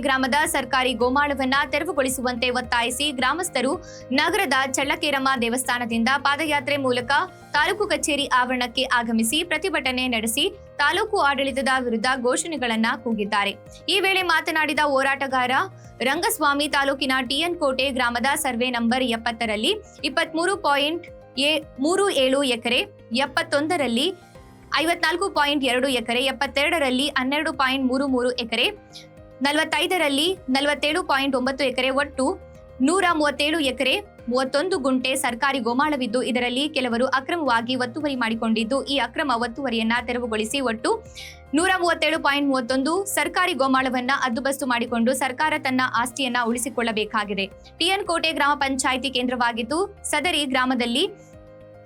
ಗ್ರಾಮದ ಸರ್ಕಾರಿ ಗೋಮಾಳವನ್ನ ತೆರವುಗೊಳಿಸುವಂತೆ ಒತ್ತಾಯಿಸಿ ಗ್ರಾಮಸ್ಥರು ನಗರದ ಚಳ್ಳಕೇರಮ್ಮ ದೇವಸ್ಥಾನದಿಂದ ಪಾದಯಾತ್ರೆ ಮೂಲಕ ತಾಲೂಕು ಕಚೇರಿ ಆವರಣಕ್ಕೆ ಆಗಮಿಸಿ ಪ್ರತಿಭಟನೆ ನಡೆಸಿ ತಾಲೂಕು ಆಡಳಿತದ ವಿರುದ್ಧ ಘೋಷಣೆಗಳನ್ನ ಕೂಗಿದ್ದಾರೆ. ಈ ವೇಳೆ ಮಾತನಾಡಿದ ಹೋರಾಟಗಾರ, ರಂಗಸ್ವಾಮಿ ತಾಲೂಕಿನ ಟಿಎನ್ ಕೋಟೆ ಗ್ರಾಮದ ಸರ್ವೆ ನಂಬರ್ ಎಪ್ಪತ್ತರಲ್ಲಿ ಇಪ್ಪತ್ಮೂರು ಪಾಯಿಂಟ್ ಮೂರು ಏಳು ಎಕರೆ ಎಪ್ಪತ್ತೊಂದರಲ್ಲಿ ಐವತ್ನಾಲ್ಕು ಪಾಯಿಂಟ್ ಎರಡು ಎಕರೆ, ಎಪ್ಪತ್ತೆರಡರಲ್ಲಿ ಹನ್ನೆರಡು ಪಾಯಿಂಟ್ ಮೂರು ಮೂರು ಎಕರೆ, ನಲವತ್ತೈದರಲ್ಲಿ ನಲವತ್ತೇಳು ಪಾಯಿಂಟ್ ಒಂಬತ್ತು ಎಕರೆ ಒಟ್ಟು ನೂರ ಮೂವತ್ತೇಳು ಎಕರೆ ಮೂವತ್ತೊಂದು ಗುಂಟೆ ಸರ್ಕಾರಿ ಗೋಮಾಳವಿದ್ದು, ಇದರಲ್ಲಿ ಕೆಲವರು ಅಕ್ರಮವಾಗಿ ಒತ್ತುವರಿ ಮಾಡಿಕೊಂಡಿದ್ದು, ಈ ಅಕ್ರಮ ಒತ್ತುವರಿಯನ್ನ ತೆರವುಗೊಳಿಸಿ ಒಟ್ಟು ನೂರ ಮೂವತ್ತೇಳು ಪಾಯಿಂಟ್ ಮೂವತ್ತೊಂದು ಸರ್ಕಾರಿ ಗೋಮಾಳವನ್ನ ಅದ್ದುಬಸ್ತು ಮಾಡಿಕೊಂಡು ಸರ್ಕಾರ ತನ್ನ ಆಸ್ತಿಯನ್ನ ಉಳಿಸಿಕೊಳ್ಳಬೇಕಾಗಿದೆ. ಟಿಎನ್ ಕೋಟೆ ಗ್ರಾಮ ಪಂಚಾಯಿತಿ ಕೇಂದ್ರವಾಗಿದ್ದು, ಸದರಿ ಗ್ರಾಮದಲ್ಲಿ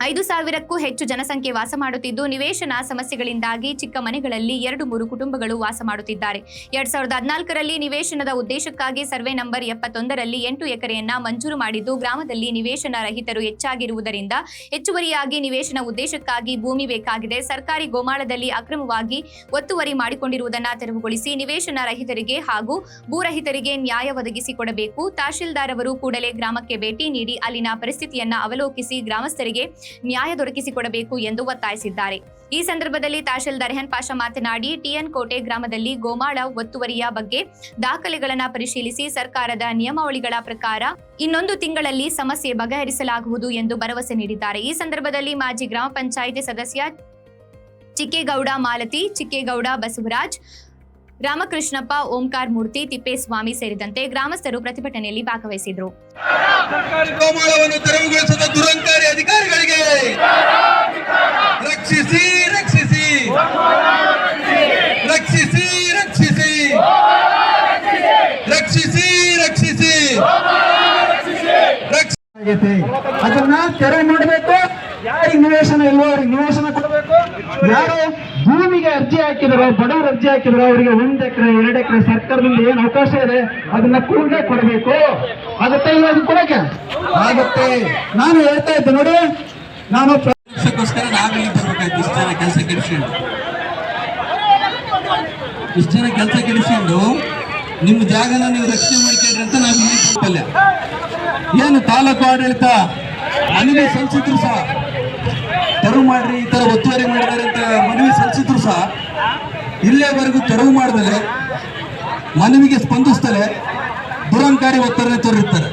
ಐದು ಸಾವಿರಕ್ಕೂ ಹೆಚ್ಚು ಜನಸಂಖ್ಯೆ ವಾಸ ಮಾಡುತ್ತಿದ್ದು, ನಿವೇಶನ ಸಮಸ್ಯೆಗಳಿಂದಾಗಿ ಚಿಕ್ಕ ಮನೆಗಳಲ್ಲಿ ಎರಡು ಮೂರು ಕುಟುಂಬಗಳು ವಾಸ ಮಾಡುತ್ತಿದ್ದಾರೆ. ಎರಡ್ ಸಾವಿರದ ಹದಿನಾಲ್ಕರಲ್ಲಿ ನಿವೇಶನದ ಉದ್ದೇಶಕ್ಕಾಗಿ ಸರ್ವೆ ನಂಬರ್ ಎಪ್ಪತ್ತೊಂದರಲ್ಲಿ ಎಂಟು ಎಕರೆಯನ್ನ ಮಂಜೂರು ಮಾಡಿದ್ದು, ಗ್ರಾಮದಲ್ಲಿ ನಿವೇಶನ ರಹಿತರು ಹೆಚ್ಚಾಗಿರುವುದರಿಂದ ಹೆಚ್ಚುವರಿಯಾಗಿ ನಿವೇಶನ ಉದ್ದೇಶಕ್ಕಾಗಿ ಭೂಮಿ ಬೇಕಾಗಿದೆ. ಸರ್ಕಾರಿ ಗೋಮಾಳದಲ್ಲಿ ಅಕ್ರಮವಾಗಿ ಒತ್ತುವರಿ ಮಾಡಿಕೊಂಡಿರುವುದನ್ನು ತೆರವುಗೊಳಿಸಿ ನಿವೇಶನ ರಹಿತರಿಗೆ ಹಾಗೂ ಭೂರಹಿತರಿಗೆ ನ್ಯಾಯ ಒದಗಿಸಿಕೊಡಬೇಕು. ತಹಶೀಲ್ದಾರ್ ಅವರು ಕೂಡಲೇ ಗ್ರಾಮಕ್ಕೆ ಭೇಟಿ ನೀಡಿ, ಅಲ್ಲಿನ ಪರಿಸ್ಥಿತಿಯನ್ನ ಅವಲೋಕಿಸಿ ಗ್ರಾಮಸ್ಥರಿಗೆ ನ್ಯಾಯ ದೊರಕಿಸಿಕೊಡಬೇಕು ಎಂದು ಒತ್ತಾಯಿಸಿದ್ದಾರೆ. ಈ ಸಂದರ್ಭದಲ್ಲಿ ತಹಶೀಲ್ದಾರ್ ರೆಹನ್ ಪಾಷಾ ಮಾತನಾಡಿ ಟಿಎನ್ ಕೋಟೆ ಗ್ರಾಮದಲ್ಲಿ ಗೋಮಾಳ ಒತ್ತುವರಿಯ ಬಗ್ಗೆ ದಾಖಲೆಗಳನ್ನು ಪರಿಶೀಲಿಸಿ ಸರ್ಕಾರದ ನಿಯಮಾವಳಿಗಳ ಪ್ರಕಾರ ಇನ್ನೊಂದು ತಿಂಗಳಲ್ಲಿ ಸಮಸ್ಯೆ ಬಗೆಹರಿಸಲಾಗುವುದು ಎಂದು ಭರವಸೆ ನೀಡಿದ್ದಾರೆ. ಈ ಸಂದರ್ಭದಲ್ಲಿ ಮಾಜಿ ಗ್ರಾಮ ಪಂಚಾಯಿತಿ ಸದಸ್ಯ ಚಿಕ್ಕೇಗೌಡ ಮಾಲತಿ, ಚಿಕ್ಕೇಗೌಡ ಬಸವರಾಜ್ ರಾಮಕೃಷ್ಣಪ್ಪ ಓಂಕಾರ್ ಮೂರ್ತಿ ತಿಪ್ಪೇಸ್ವಾಮಿ ಸೇರಿದಂತೆ ಗ್ರಾಮಸ್ಥರು ಪ್ರತಿಭಟನೆಯಲ್ಲಿ ಭಾಗವಹಿಸಿದರು. ಸರ್ಕಾರಿ ಗೋಮಾಳವನ್ನು ತೆರವುಗೊಳಿಸಿದ ದುರಂಕಾರಿ ಅಧಿಕಾರಿಗಳಿಗೆ ರಕ್ಷಿಸಿ ರಕ್ಷಿಸಿ. ರಕ್ಷಿಸಿ ರಕ್ಷಿಸಿ. ರಕ್ಷಿಸಿ ರಕ್ಷಿಸಿ. ಅದನ್ನ ತೆರವು ಮಾಡಬೇಕು. ಯಾರಿಗೆ ನಿವೇಶನ ಇಲ್ವೋ ಅವ್ರಿಗೆ ನಿವೇಶನ ಕೊಡಬೇಕು. ಯಾರು ಅರ್ಜಿ ಹಾಕಿದ್ರು ಬಡವರು ಅರ್ಜಿ ಹಾಕಿದ್ರು, ಅವರಿಗೆ ಒಂದ್ ಎಕರೆ, ಎರಡು ಎಕರೆ ಸರ್ಕಾರದಿಂದ ಏನ್ ಅವಕಾಶ ಇದೆ, ಅದನ್ನ ಕೂಡಲೇ ಕೊಡಬೇಕು. ಆಗತ್ತೆ ಕೊಡಕ್ಕೆ? ಆಗತ್ತೆ. ನಾನು ಹೇಳ್ತಾ ಇದ್ದೆ ನೋಡಿ, ನಾನು ಪ್ರದೇಶಕ್ಕೋಸ್ಕರ ನಾವಿಲ್ಲಿ ಬರ್ಬೇಕಾಯ್ತು. ಇಷ್ಟು ಜನ ಕೆಲಸ ಕೆಡಿಸ್ಕೊಂಡು. ಇಷ್ಟ ಜನ ಕೆಲಸ ಕೆಡಿಸ್ಕೊಂಡು ನಿಮ್ಮ ಜಾಗನ ನೀವು ರಕ್ಷಣೆ ಮಾಡ್ಕೊಂಡ್ರಿ ಅಂತ ನಾವು ಇಲ್ಲಿ ಕೊಟ್ಟಲ್ಲ ಏನು ತಾಲೂಕು ಆಡಳಿತ ಮನವಿ ಸಂಸದರು ಸಹ ತರು ಮಾಡ್ರಿ, ಈ ತರ ಒತ್ತುವರಿ ಮಾಡಿದ್ದಾರೆ. ಸಲ್ಲಿಸಿದ್ರು ಸಹ ಇಲ್ಲೇವರೆಗೂ ತೆರವು ಮಾಡಿದರೆ ಮನವಿಗೆ ಸ್ಪಂದಿಸ್ತಲೇ ದುರಂಕಾರಿ ಒತ್ತಡ ತೋರಿರ್ತಾರೆ.